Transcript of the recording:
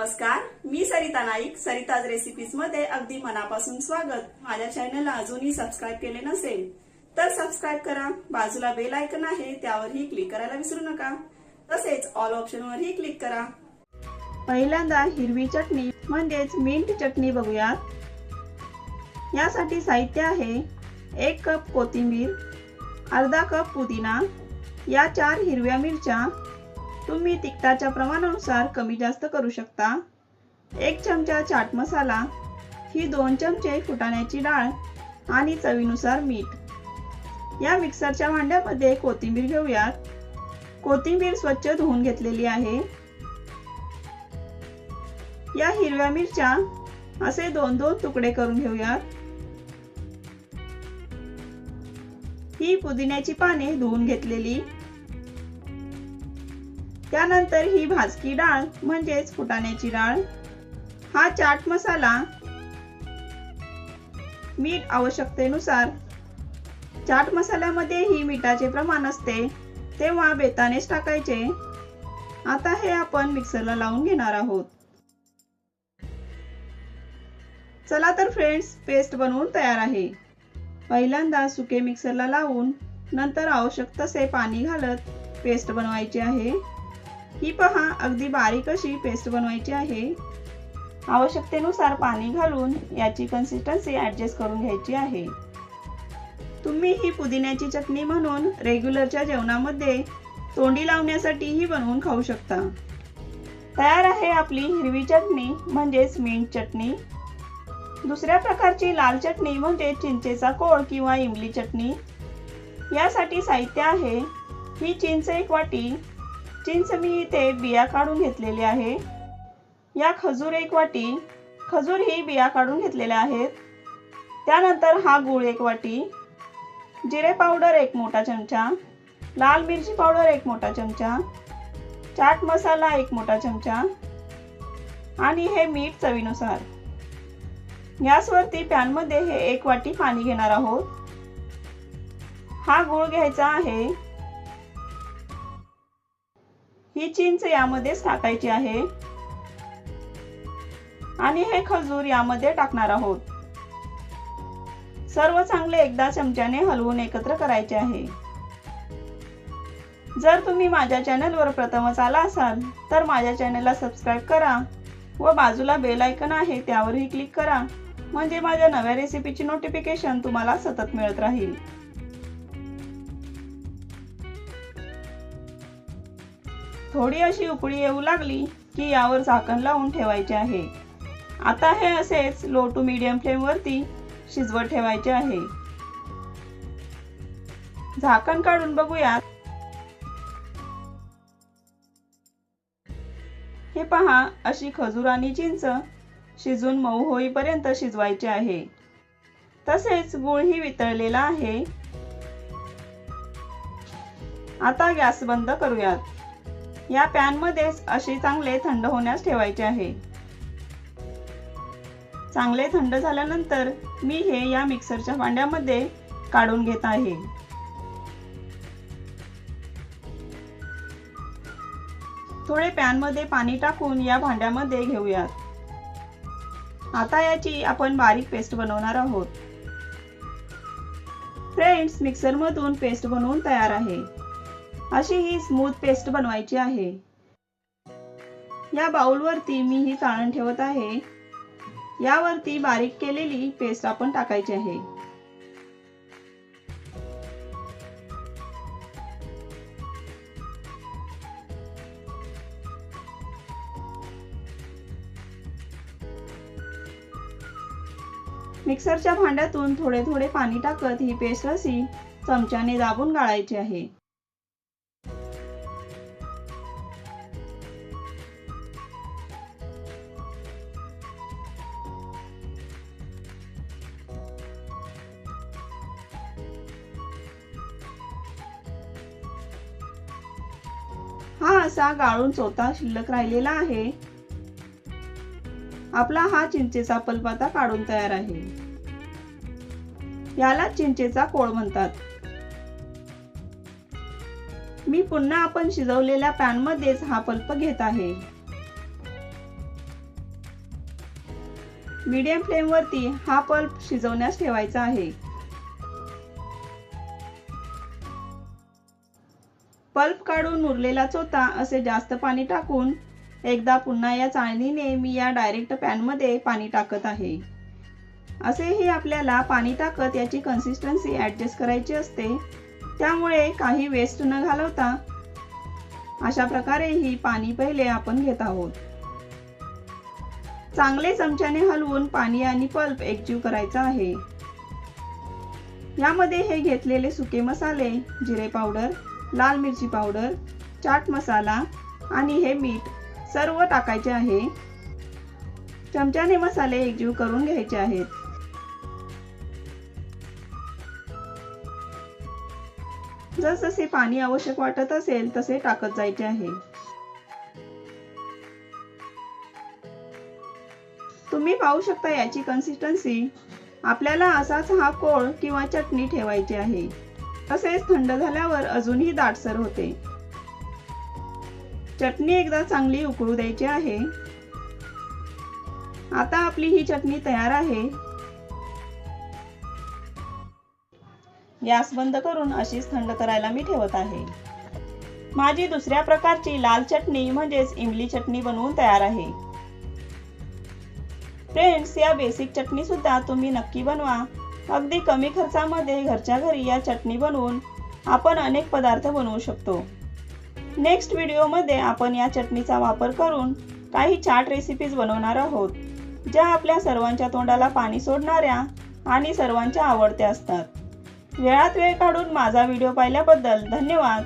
नमस्कार मी सरिता नाईक सरिताज रेसिपीजमध्ये अगदी मनापासून स्वागत. माझ्या चॅनलला अजूनही सबस्क्राईब केले नसेल तर सबस्क्राईब करा. बाजूला बेल आयकन आहे त्यावरही क्लिक करायला विसरू नका. तसेच ऑल ऑप्शनवरही क्लिक करा. पहिल्यांदा हिरवी चटणी म्हणजेच मिंट चटणी बघूयात. यासाठी साहित्य आहे एक कप कोथिंबीर अर्धा कप पुदिना या चार हिरव्या मिरच्या तुम्ही तिखटाच्या प्रमाणानुसार कमी जास्त करू शकता. एक चमचा चाट मसाला ही दोन चमचे फुटाण्याची डाळ आणि चवीनुसार मीठ. या मिक्सरच्या भांड्यामध्ये कोथिंबीर घेऊयात. कोथिंबीर स्वच्छ धुवून घेतलेली आहे. या हिरव्या मिरच्या असे दोन दोन तुकडे करून घेऊयात. ही पुदिन्याची पाने धुवून घेतलेली. त्यानंतर ही भाजकी डाळ म्हणजेच फुटाण्याची डाळ. हा चाट मसाला मीठ आवश्यकतेनुसार चाट मसाल्यामध्येही मिठाचे प्रमाण असते तेव्हा बेतानेच टाकायचे. आता हे आपण मिक्सरला लावून घेणार आहोत. चला तर फ्रेंड्स पेस्ट बनवून तयार आहे. पहिल्यांदा सुके मिक्सरला लावून नंतर आवश्यक तसे पाणी घालत पेस्ट बनवायची आहे. ही पहा अगदी बारीक अशी पेस्ट बनवायची आहे. आवश्यकतेनुसार पाणी घालून याची कन्सिस्टन्सी ॲडजस्ट करून घ्यायची आहे. तुम्ही ही पुदिन्याची चटणी म्हणून रेग्युलरच्या जेवणामध्ये तोंडी लावण्यासाठीही बनवून खाऊ शकता. तयार आहे आपली हिरवी चटणी म्हणजेच मिंट चटणी. दुसऱ्या प्रकारची लाल चटणी म्हणजे चिंचेचा कोळ किंवा इमली चटणी. यासाठी साहित्य आहे. ही चिंच एक वाटी चिंच मी इथे बिया काढून घेतलेली आहे. या खजूर एक वाटी खजूर ही बिया काढून घेतलेल्या आहेत. त्यानंतर हा गूळ एक वाटी जिरे पावडर एक मोठा चमचा लाल मिरची पावडर एक मोठा चमचा चाट मसाला एक मोठा चमचा आणि हे मीठ चवीनुसार. गॅसवरती पॅनमध्ये हे एक वाटी पाणी घेणार आहोत. हा गूळ घ्यायचा आहे. ही चिंच यामध्येच टाकायची आहे. आणि हे खजूर यामध्ये टाकणार आहोत. सर्व चांगले एकदा चमच्याने हलवून एकत्र करायचे आहे. जर तुम्ही माझ्या चॅनलवर प्रथमच आला असाल तर माझ्या चॅनलला सबस्क्राईब करा व बाजूला बेल आयकन आहे त्यावरही क्लिक करा. म्हणजे माझ्या नव्या रेसिपीची नोटिफिकेशन तुम्हाला सतत मिळत राहील. थोडी अशी उकळी येऊ लागली की यावर झाकण लावून ठेवायचे आहे. आता हे असेच लो टू मीडियम फ्लेमवरती शिजवत ठेवायचे आहे. झाकण काढून बघूयात. हे पहा अशी खजूर आणि चिंच शिजून मऊ होईपर्यंत शिजवायचे आहे. तसेच गुळही वितळलेला आहे. आता गॅस बंद करूयात. या पॅनमध्ये असे चांगले थंड होण्यास ठेवायचे आहे. चांगले थंड झाल्यानंतर मी हे या मिक्सरच्या भांड्यामध्ये काढून घेत आहे. थोडे पॅनमध्ये पाणी टाकून या भांड्यामध्ये घेऊयात. आता याची आपण बारीक पेस्ट बनवणार आहोत. फ्रेंड्स मिक्सर मधून पेस्ट बनवून तयार आहे. अशी ही स्मूथ पेस्ट बनवायची आहे. या बाउलवरती मी ही चाळण ठेवत आहे. यावरती बारीक केलेली पेस्ट आपण टाकायची आहे. मिक्सरच्या भांड्यातून थोडे थोडे पाणी टाकत ही पेस्ट अशी चमच्याने दाबून गाळायची आहे. हा असा गाळून चोथा शिल्लक राहिलेला आहे. आपला हा चिंचेचा पल्प आता काढून तयार आहे. याला चिंचेचा कोळ म्हणतात. मी पुन्हा आपण शिजवलेल्या पॅन मध्येच हा पल्प घेत आहे. मीडियम फ्लेमवरती हा पल्प शिजवण्यास ठेवायचा आहे. पल्प काढून उरलेला चोथा असे जास्त पाणी टाकून एकदा पुन्हा या चाळणीने मी या डायरेक्ट पॅनमध्ये पाणी टाकत आहे. असेही आपल्याला पाणी टाकत याची कन्सिस्टन्सी ॲडजस्ट करायची असते. त्यामुळे काही वेस्ट न घालवता अशा प्रकारे ही पाणी पहिले आपण घेत आहोत. चांगले चमच्याने हलवून पाणी आणि पल्प एकजीव करायचा आहे. यामध्ये हे घेतलेले सुके मसाले जिरे पावडर लाल मिरची पावडर चाट मसाला आणि हे मीठ सर्व टाकायचे आहे. चमच्याने मसाले एकजीव करून घ्यायचे आहेत. जसजसे पाणी आवश्यक वाटत असेल तसे टाकत जायचे आहे. तुम्ही पाहू शकता याची कन्सिस्टन्सी आपल्याला असाच हा कोळ किंवा चटणी ठेवायची आहे. तसेच थंड झाल्यावर अजूनही दाटसर होते. चटणी एकदा चांगली उकळू द्यायची आहे. आता आपली ही चटणी तयार आहे. गॅस बंद करून अशीच थंड करायला मी ठेवत आहे. माझी दुसऱ्या प्रकारची लाल चटणी म्हणजेच इमली चटणी बनवून तयार आहे. फ्रेंड्स या बेसिक चटणी सुद्धा तुम्ही नक्की बनवा. अगदी कमी खर्चामध्ये घरच्या घरी या चटणी बनवून आपण अनेक पदार्थ बनवू शकतो. नेक्स्ट व्हिडिओमध्ये आपण या चटणीचा वापर करून काही चाट रेसिपीज बनवणार आहोत ज्या आपल्या सर्वांच्या तोंडाला पाणी सोडणाऱ्या आणि सर्वांच्या आवडत्या असतात. वेळात वेळ काढून माझा व्हिडिओ पाहिल्याबद्दल धन्यवाद.